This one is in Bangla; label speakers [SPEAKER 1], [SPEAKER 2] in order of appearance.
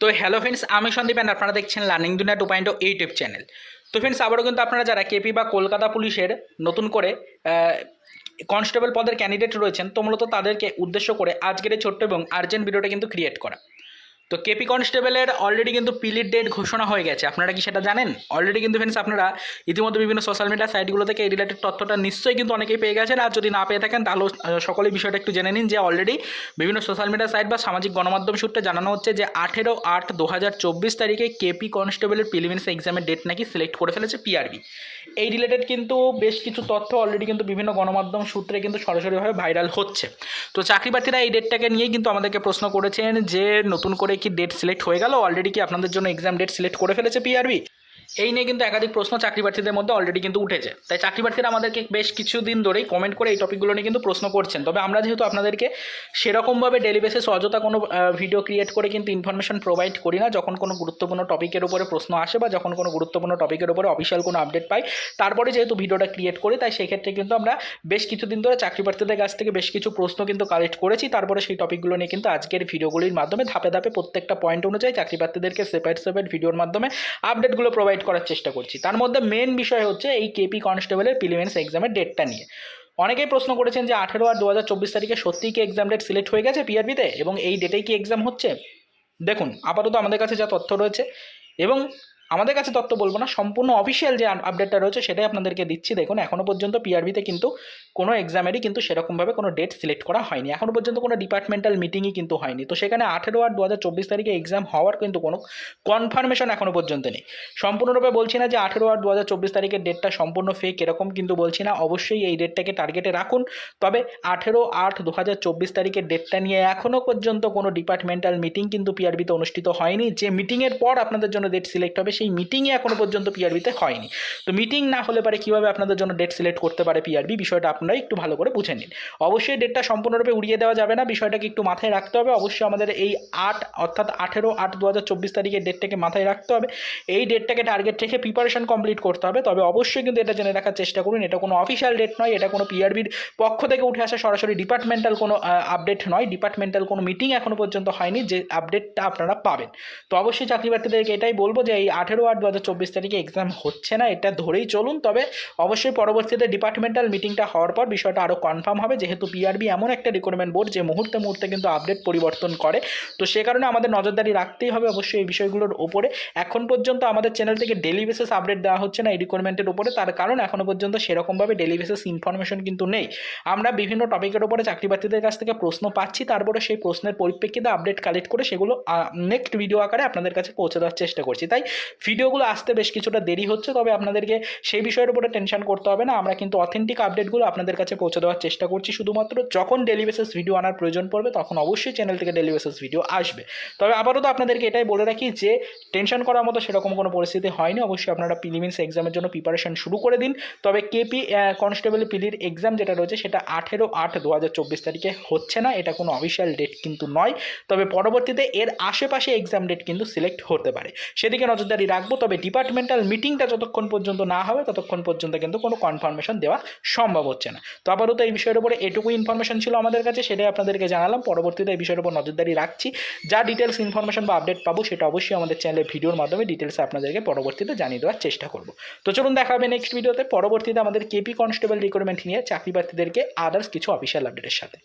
[SPEAKER 1] তো হ্যালো ফ্রেন্ডস আমি সন্দীপ অ্যান্ড আপনারা দেখছেন learning Duniya two point YouTube channel তো ফ্রেন্ডস আবারও কিন্তু আপনারা যারা কেপি বা কলকাতা পুলিশের নতুন করে কনস্টেবল পদের ক্যান্ডিডেট রয়েছেন, তো মূলত তাদেরকে উদ্দেশ্য করে আজকের এই ছোট্ট এবং আর্জেন্ট ভিডিওটা কিন্তু ক্রিয়েট করা। তো কেপি কনস্টেবলের অলরেডি কিন্তু পিলির ডেট ঘোষণা হয়ে গেছে। আপনারা কি সেটা জানেন? অলরেডি কিন্তু ফ্রেন্ডস আপনারা ইতিমধ্যে বিভিন্ন সোশ্যাল মিডিয়া সাইটগুলো থেকে এই রিলেটেড তথ্যটা নিশ্চয়ই কিন্তু অনেকেই পেয়ে গেছেন। আর যদি না পেয়ে থাকেন, তাহলে সকলেই বিষয়টা একটু জেনে নিন যে অলরেডি বিভিন্ন সোশ্যাল মিডিয়া সাইট বা সামাজিক গণমাধ্যম সূত্রে জানানো হচ্ছে যে আঠেরো আট দু হাজার চব্বিশ তারিখে কেপি কনস্টেবলের প্রিলিমিনারি এক্সামের ডেট নাকি সিলেক্ট করে ফেলেছে পিআরবি এই রিলেটেড কিন্তু বেশ কিছু তথ্য অলরেডি কিন্তু বিভিন্ন গণমাধ্যম সূত্রে কিন্তু সরাসরিভাবে ভাইরাল হচ্ছে। তো চাকরি প্রার্থীরা এই ডেটটাকে নিয়েই কিন্তু আমাদেরকে প্রশ্ন করেছেন যে নতুন করে কি ডেট সিলেক্ট হয়ে গেল? অলরেডি কি আপনাদের জন্য এক্সাম ডেট সিলেক্ট করে ফেলেছে পিআরবি এই নিয়ে কিন্তু একাধিক প্রশ্ন চাকরি প্রার্থীদের মধ্যে অলরেডি কিন্তু উঠেছে। তাই চাকরি প্রার্থীরা আমাদেরকে বেশ কিছুদিন ধরেই কমেন্ট করে এই টপিকগুলো নিয়ে কিন্তু প্রশ্ন করছেন। তবে আমরা যেহেতু আপনাদেরকে সেরকমভাবে ডেলি বেসিস অযথা কোনো ভিডিও ক্রিয়েট করে কিন্তু ইনফরমেশন প্রোভাইড করি না, যখন কোনো গুরুত্বপূর্ণ টপিকের উপরে প্রশ্ন আসে বা যখন কোনো গুরুত্বপূর্ণ টপিকের উপরে অফিসিয়াল কোনো আপডেট পাই, তারপরে যেহেতু ভিডিওটা ক্রিয়েট করি, তাই সেক্ষেত্রে কিন্তু আমরা বেশ কিছুদিন ধরে চাকরি প্রার্থীদের কাছ থেকে বেশ কিছু প্রশ্ন কিন্তু কালেক্ট করেছি। তারপরে সেই টপিকগুলো নিয়ে কিন্তু আজকের ভিডিওগুলির মাধ্যমে ধাপে ধাপে প্রত্যেকটা পয়েন্ট অনুযায়ী চাকরি প্রার্থীদেরকে সেপারেট সেপারেট ভিডিওর মাধ্যমে আপডেটগুলো প্রোভাইড করার চেষ্টা করছি। তার মধ্যে মেন বিষয় হচ্ছে এই কেপি কনস্টেবলের প্রিলিমেন্স এক্সামের ডেটটা নিয়ে। অনেকেই প্রশ্ন করেছেন যে আঠেরো আর দু হাজার চব্বিশ তারিখে সত্যিই কি এক্সাম ডেট সিলেক্ট হয়ে গেছে পিআরবিতে এবং এই ডেটেই কি এক্সাম হচ্ছে? দেখুন, আপাতত আমাদের কাছে যা তথ্য রয়েছে এবং আমাদের কাছে তথ্য বলব না, সম্পূর্ণ অফিসিয়াল যে আপডেটটা রয়েছে সেটাই আপনাদেরকে দিচ্ছি। দেখুন এখনও পর্যন্ত পিআরবিতে কিন্তু কোনো এক্সামেরই কিন্তু সেরকমভাবে কোনো ডেট সিলেক্ট করা হয়নি। এখনও পর্যন্ত কোনো ডিপার্টমেন্টাল মিটিংই কিন্তু হয়নি। তো সেখানে আঠেরো আট দু হাজার চব্বিশ তারিখে এক্সাম হওয়ার কিন্তু কোনো কনফার্মেশন এখনও পর্যন্ত নেই। সম্পূর্ণরূপে বলছি না যে আঠেরো আট দু হাজার চব্বিশ তারিখের ডেটটা সম্পূর্ণ ফেক এরকম কিন্তু বলছি না। অবশ্যই এই ডেটটাকে টার্গেটে রাখুন। তবে আঠেরো আট দু হাজার চব্বিশ তারিখের ডেটটা নিয়ে এখনও পর্যন্ত কোনো ডিপার্টমেন্টাল মিটিং কিন্তু পিআরবিতে অনুষ্ঠিত হয়নি। যে মিটিংয়ের পর আপনাদের জন্য ডেট সিলেক্ট হবে সেই মিটিংই এখনও পর্যন্ত পিআরবিতে হয়নি। তো মিটিং না হলে পারে কীভাবে আপনাদের জন্য ডেট সিলেক্ট করতে পারে পিআরবি বিষয়টা আপনারা একটু ভালো করে বুঝে নিন। অবশ্যই ডেটটা সম্পূর্ণরূপে উড়িয়ে দেওয়া যাবে না, বিষয়টাকে একটু মাথায় রাখতে হবে। অবশ্যই আমাদের এই আট, অর্থাৎ আঠেরো আট দু হাজার চব্বিশ তারিখের ডেটটাকে মাথায় রাখতে হবে। এই ডেটটাকে টার্গেট রেখে প্রিপারেশন কমপ্লিট করতে হবে। তবে অবশ্যই কিন্তু এটা জেনে রাখার চেষ্টা করুন, এটা কোনো অফিসিয়াল ডেট নয়, এটা কোনো পিআরবির পক্ষ থেকে উঠে আসা সরাসরি ডিপার্টমেন্টাল কোনো আপডেট নয়। ডিপার্টমেন্টাল কোনো মিটিং এখনও পর্যন্ত হয়নি, যে আপডেটটা আপনারা পাবেন। তো অবশ্যই চাকরি প্রার্থীদেরকে এটাই বলব যে এই আঠেরো আট দু হাজার চব্বিশ তারিখে এক্সাম হচ্ছে না, এটা ধরেই চলুন। তবে অবশ্যই পরবর্তীতে ডিপার্টমেন্টাল মিটিংটা হওয়ার পর বিষয়টা আরও কনফার্ম হবে। যেহেতু পিআরবি এমন একটা রিক্রুটমেন্ট বোর্ড যে মুহূর্তে মুহূর্তে কিন্তু আপডেট পরিবর্তন করে। তো সে কারণে আমাদের নজরদারি রাখতেই হবে অবশ্যই এই বিষয়গুলোর ওপরে এখন পর্যন্ত আমাদের চ্যানেল থেকে ডেলি বেসিস আপডেট দেওয়া হচ্ছে না এই রিক্রুটমেন্টের উপরে। তার কারণ এখনও পর্যন্ত সেরকমভাবে ডেলি বেসিস ইনফরমেশন কিন্তু নেই। আমরা বিভিন্ন টপিকের উপরে চাকরি প্রার্থীদের কাছ থেকে প্রশ্ন পাচ্ছি। তারপরে সেই প্রশ্নের পরিপ্রেক্ষিতে আপডেট কালেক্ট করে সেগুলো নেক্সট ভিডিও আকারে আপনাদের কাছে পৌঁছে দেওয়ার চেষ্টা করছি। তাই ভিডিওগুলো আসতে বেশ কিছুটা দেরি হচ্ছে, তবে আপনাদেরকে সেই বিষয়ের উপরে টেনশন করতে হবে না। আমরা কিন্তু অথেন্টিক আপডেটগুলো আপনাদের কাছে পৌঁছে দেওয়ার চেষ্টা করছি। শুধুমাত্র যখন ডেলি বেসিস ভিডিও আনার প্রয়োজন পড়বে, তখন অবশ্যই চ্যানেল থেকে ডেলি বেসিস ভিডিও আসবে। তবে আপাতত আপনাদেরকে এটাই বলে রাখি যে টেনশন করার মতো সেরকম কোনো পরিস্থিতি হয়নি। অবশ্যই আপনারা প্রিলিমিনস এক্সামের জন্য প্রিপারেশন শুরু করে দিন। তবে কেপি কনস্টেবল পিলির এক্সাম যেটা রয়েছে, সেটা আঠেরো আট দু হাজার চব্বিশ তারিখে হচ্ছে না। এটা কোনো অফিসিয়াল ডেট কিন্তু নয়। তবে পরবর্তীতে এর আশেপাশে এক্সাম ডেট কিন্তু সিলেক্ট হতে পারে। সেদিকে নজরদারি রাখব, তবে ডিপার্টমেন্টাল মিটিংটা যতক্ষণ পর্যন্ত না হবে, ততক্ষণ পর্যন্ত কিন্তু কোনো কনফার্মেশন দেওয়া সম্ভব হচ্ছে না। তো আপাতত এই বিষয়ের উপরে এটুকু ইনফরমেশন ছিল আমাদের কাছে, সেটাই আপনাদেরকে জানালাম। পরবর্তীতে এই বিষয়ের উপর নজরদারি রাখছি। যা ডিটেলস ইনফরমেশন বা আপডেট পাবো, সেটা অবশ্যই আমাদের চ্যানেলের ভিডিওর মাধ্যমে ডিটেলস আপনাদেরকে পরবর্তীতে জানিয়ে দেওয়ার চেষ্টা করব। তো চলুন দেখা হবে নেক্সট ভিডিওতে পরবর্তীতে আমাদের কেপি কনস্টেবল রিক্রুটমেন্ট নিয়ে চাকরি প্রার্থীদেরকে আদার্স কিছু অফিসিয়াল আপডেটের সাথে।